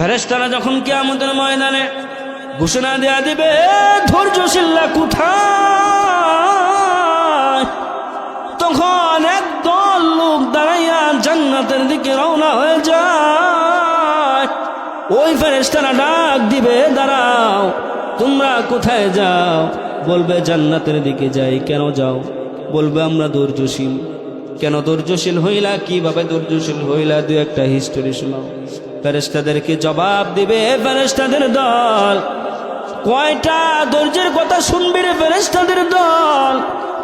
ফেরেস্তারা যখন কেয়ামতের ময়দানে ঘোষণা দেয়া দিবে, ধৈর্যশীলরা কোথায়? তখন একদল লোক দাঁড়াইয়া জান্নাতের দিকে রওনা হয়ে যায়। ওই ফেরেস্তারা ডাক দিবে, দাঁড়াও, তোমরা কোথায় যাও? বলবে, জান্নাতের দিকে যাই, কেন যাও? বলবে, আমরা ধৈর্যশীল। কেন ধৈর্যশীল হইলা? কীভাবে ধৈর্যশীল হইলা? দু একটা হিস্টোরি শোনাও। ফেরেস্তাদেরকে জবাব দিবে ফেরেস্তাদের দল, কয়টা ধৈর্যের কথা শুনবি রে ফেরেস্তাদের দল?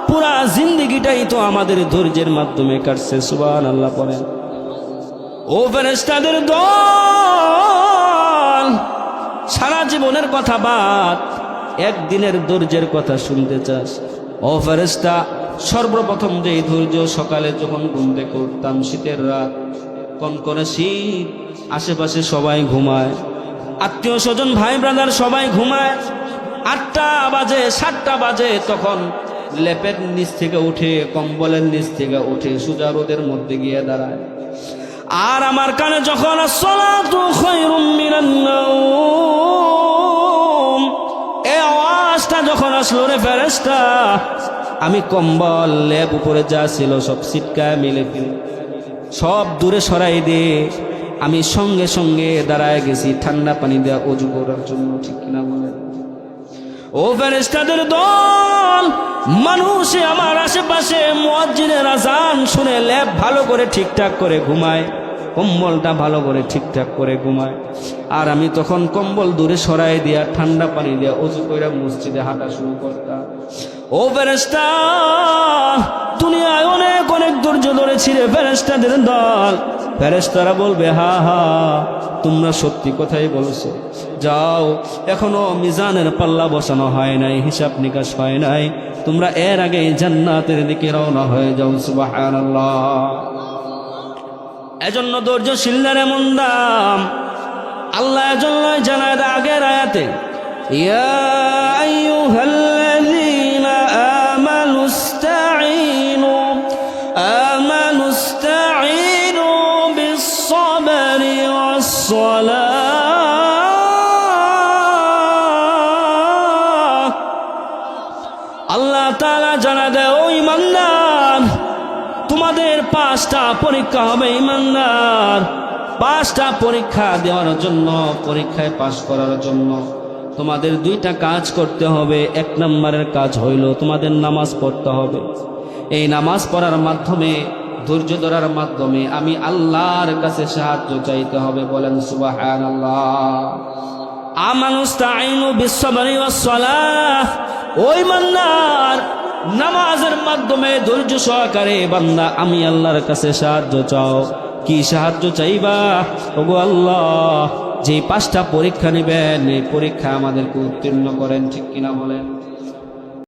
পুরা জিন্দিগিটাই তো আমাদের ধৈর্যের মাধ্যমে কাটছে সুবান আল্লাহ পড়েন। ও ফেরেস্তাদের দল, সারা জীবনের কথা বাদ, একদিনের ধৈর্যের কথা শুনতে চাস। ও ফেরেস্তা সর্বপ্রথম যে ধৈর্য সকালে যখন ঘুম থেকে শীতের রাত কনকনে শীত, আশেপাশে সবাই ঘুমায়। আত্মীয় স্বজন, ভাই ব্রাদার সবাই ঘুমায়। আটটা বাজে, সাতটা বাজে তখন লেপের নিচ থেকে উঠে, কম্বলের নিচ থেকে উঠে সুজা রোদের মধ্যে গিয়ে দাঁড়ায়। আর আমার কানে যখন আওয়াজটা যখন আসলো রে ফেরেশতা, আমি কম্বল, লেপ উপরে যা ছিল সব সিটকায় মিলে ফেলে। সব দূরে সরাই দে। আমি সঙ্গে সঙ্গে দাঁড়ায় গেছি, ঠান্ডা পানি দেওয়া অজু করার জন্য, ঠিক কিনা বলে ও ফেরেস্তাদের দল, মানুষ আমার আশেপাশে মুয়াজ্জিনের আজান শুনে ল্যাব ভালো করে ঠিকঠাক করে ঘুমায়, কম্বলটা ভালো করে ঠিকঠাক করে ঘুমায়। আর আমি তখন কম্বল দূরে সরাই দিয়া, ঠান্ডা পানি দিয়া অজু করে মসজিদে হাঁটা শুরু করতাম। ও ফেরেস্তা রে ফেরেস্তাদের দল। ফেরেস্তারা বলবে, হা হা, তোমরা সত্যি কথাই বলছো। যাও, এখনও মিজানের পাল্লা বসানো হয় নাই, হিসাব নিকাশ হয় নাই। তোমরা এর আগে জান্নাতের দিকে রওনা হয়ে যাও, সুবহানাল্লাহ। এজন্য ধৈর্য ধৈর্যশীলদের এমন দাম। আল্লাহ এজন্য জানায় আগের আয়াতে, ইয়া আইয়ুহাল্লাযীনা বিস-সাবরি আল্লাহ তাআলা জানা দেয়, ও ইমানদার তোমাদের পাঁচটা পরীক্ষা হবে পাঁচটা পরীক্ষা দেওয়ার জন্য, পরীক্ষায় পাশ করার জন্য তোমাদের দুইটা কাজ করতে হবে। এক নম্বরের কাজ হইল তোমাদের নামাজ পড়তে হবে। এই নামাজ পড়ার মাধ্যমে, ধৈর্য ধরার মাধ্যমে আমি আল্লাহর কাছে সাহায্য চাইতে হবে বলেন সুবাহান আল্লাহ ওই নামাজের মাধ্যমে ধৈর্য সহকারে বান্দা আমি আল্লাহর কাছে সাহায্য চাও। কি সাহায্য চাইবা? ওগো আল্লাহ যে পাঁচটা পরীক্ষা নেবেন, এই পরীক্ষা আমাদেরকে উত্তীর্ণ করেন, ঠিক কিনা বলেন?